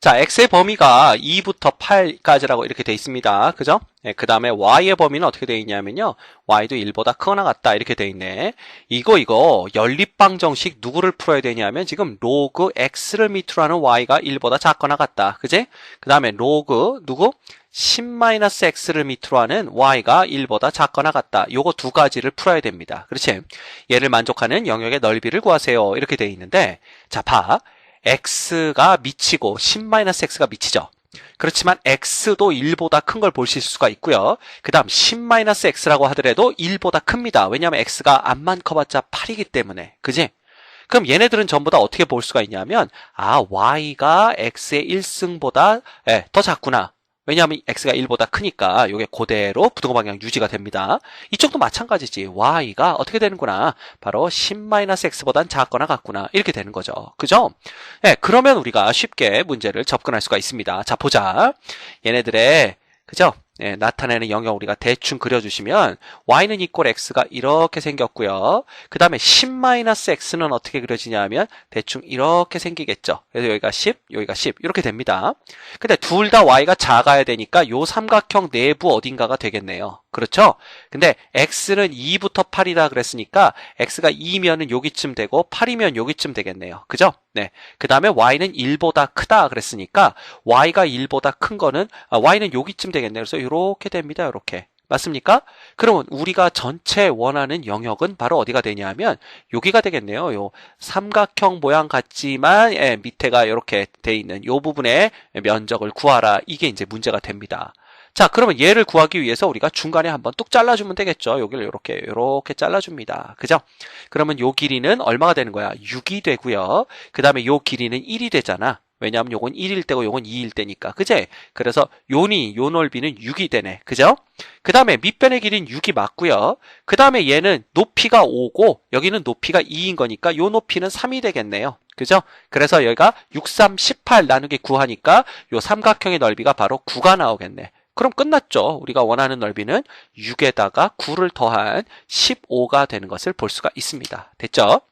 자, x의 범위가 2부터 8까지라고 이렇게 돼 있습니다. 그죠? 네, 그 다음에 y의 범위는 어떻게 돼 있냐면요. y도 1보다 크거나 같다 이렇게 돼 있네. 이거 이거 연립방 정식 누구를 풀어야 되냐면 지금 로그 x를 밑으로 하는 y가 1보다 작거나 같다. 그지? 그 다음에 로그 누구? 10-x를 밑으로 하는 y가 1보다 작거나 같다. 요거 두 가지를 풀어야 됩니다. 그렇지? 얘를 만족하는 영역의 넓이를 구하세요. 이렇게 돼 있는데 자, 봐. X가 미치고 10-x가 미치죠. 그렇지만 x도 1보다 큰 걸 보실 수가 있고요. 그 다음 10-x라고 하더라도 1보다 큽니다. 왜냐하면 x가 암만 커봤자 8이기 때문에. 그지? 그럼 얘네들은 전부 다 어떻게 볼 수가 있냐면 아 y가 x의 1승보다 더 작구나. 왜냐하면 x가 1보다 크니까 이게 그대로 부등호 방향 유지가 됩니다. 이쪽도 마찬가지지. y가 어떻게 되는구나. 바로 10-x보단 작거나 같구나. 이렇게 되는 거죠. 그죠? 네, 그러면 우리가 쉽게 문제를 접근할 수가 있습니다. 자, 보자. 얘네들의 그죠? 예, 나타내는 영역 우리가 대충 그려주시면 y는 이꼴 x가 이렇게 생겼고요. 그 다음에 10-x는 어떻게 그려지냐 하면 대충 이렇게 생기겠죠. 그래서 여기가 10, 여기가 10 이렇게 됩니다. 근데 둘 다 y가 작아야 되니까 요 삼각형 내부 어딘가가 되겠네요. 그렇죠? 근데 x는 2부터 8이라 그랬으니까 x가 2면은 여기쯤 되고 8이면 여기쯤 되겠네요. 그죠? 네. 그 다음에 y는 1보다 크다 그랬으니까 y가 1보다 큰 거는 아, y는 여기쯤 되겠네요. 그래서 이렇게 됩니다. 이렇게. 맞습니까? 그러면 우리가 전체 원하는 영역은 바로 어디가 되냐면 여기가 되겠네요. 요 삼각형 모양 같지만 예, 밑에가 이렇게 돼 있는 요 부분의 면적을 구하라. 이게 이제 문제가 됩니다. 자, 그러면 얘를 구하기 위해서 우리가 중간에 한번 뚝 잘라주면 되겠죠. 여기를 이렇게 이렇게 잘라줍니다. 그죠? 그러면 요 길이는 얼마가 되는 거야? 6이 되고요. 그 다음에 요 길이는 1이 되잖아. 왜냐하면 요건 1일 때고 요건 2일 때니까. 그제? 그래서 요니, 요 넓이는 6이 되네. 그죠? 그 다음에 밑변의 길이는 6이 맞고요. 그 다음에 얘는 높이가 5고 여기는 높이가 2인 거니까 요 높이는 3이 되겠네요. 그죠? 그래서 여기가 6, 3, 18 나누기 9 하니까 요 삼각형의 넓이가 바로 9가 나오겠네. 그럼 끝났죠. 우리가 원하는 넓이는 6에다가 9를 더한 15가 되는 것을 볼 수가 있습니다. 됐죠?